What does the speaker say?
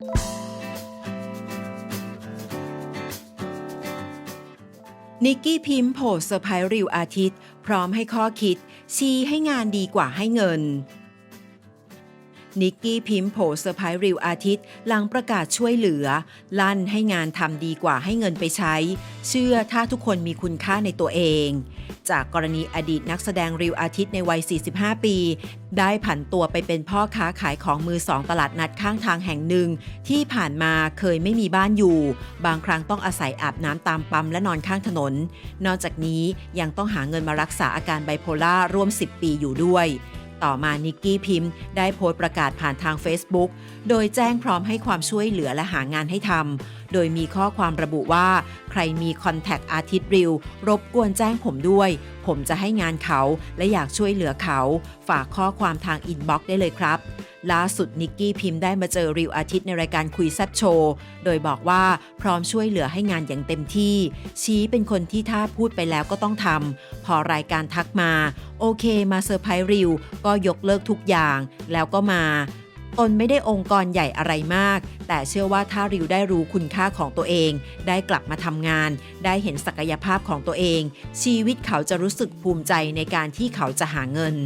นิกกี้พิมพ์โพสเซอร์ไพรส์ริวอาทิตย์ พร้อมให้ข้อคิด ชี้ให้งานดีกว่าให้เงิน นิกกี้พิมพ์โพสเซอร์ไพรส์ริวอาทิตย์ หลังประกาศช่วยเหลือ ลั่นให้งานทำดีกว่าให้เงินไปใช้ เชื่อถ้าทุกคนมีคุณค่าในตัวเอง จากกรณีอดีตนักแสดงริวอาทิตย์ในวัย 45 ปี ได้ผันตัวไปเป็นพ่อค้าขายของมือสองตลาดนัดข้างทางแห่งหนึ่ง ที่ผ่านมาเคยไม่มีบ้านอยู่ บางครั้งต้องอาศัยอาบน้ำตามปั๊มและนอนข้างถนน นอกจากนี้ยังต้องหาเงินมารักษาอาการไบโพล่าร่วม 10 ปีอยู่ด้วย ต่อมานิกกี้พิมพ์ ได้โพสต์ประกาศผ่านทาง Facebook โดยแจ้งพร้อมให้ความช่วยเหลือและหางานให้ทำ โดยมีข้อความระบุว่า ใครมีคอนแทคอาทิตย์ริว รบกวนแจ้งผมด้วย ผมจะให้งานเขาและอยากช่วยเหลือเขา ฝากข้อความทางอินบ็อกซ์ได้เลยครับ ล่าสุดนิกกี้พิมพ์ได้มาเจอริวอาทิตย์ในรายการคุยแซบโชว์โดยบอกว่าพร้อมช่วยเหลือให้งานอย่างเต็มที่ ชี้เป็นคนที่ถ้าพูดไปแล้วก็ต้องทำพอรายการทักมา โอเคมาเซอร์ไพรส์ริวก็ยกเลิกทุกอย่าง แล้วก็มาตนไม่ได้องค์กรใหญ่อะไรมาก แต่เชื่อว่าถ้าริวได้รู้คุณค่าของตัวเอง ได้กลับมาทำงาน ได้เห็นศักยภาพของตัวเอง ชีวิตเขาจะรู้สึกภูมิใจในการที่เขาจะหาเงิน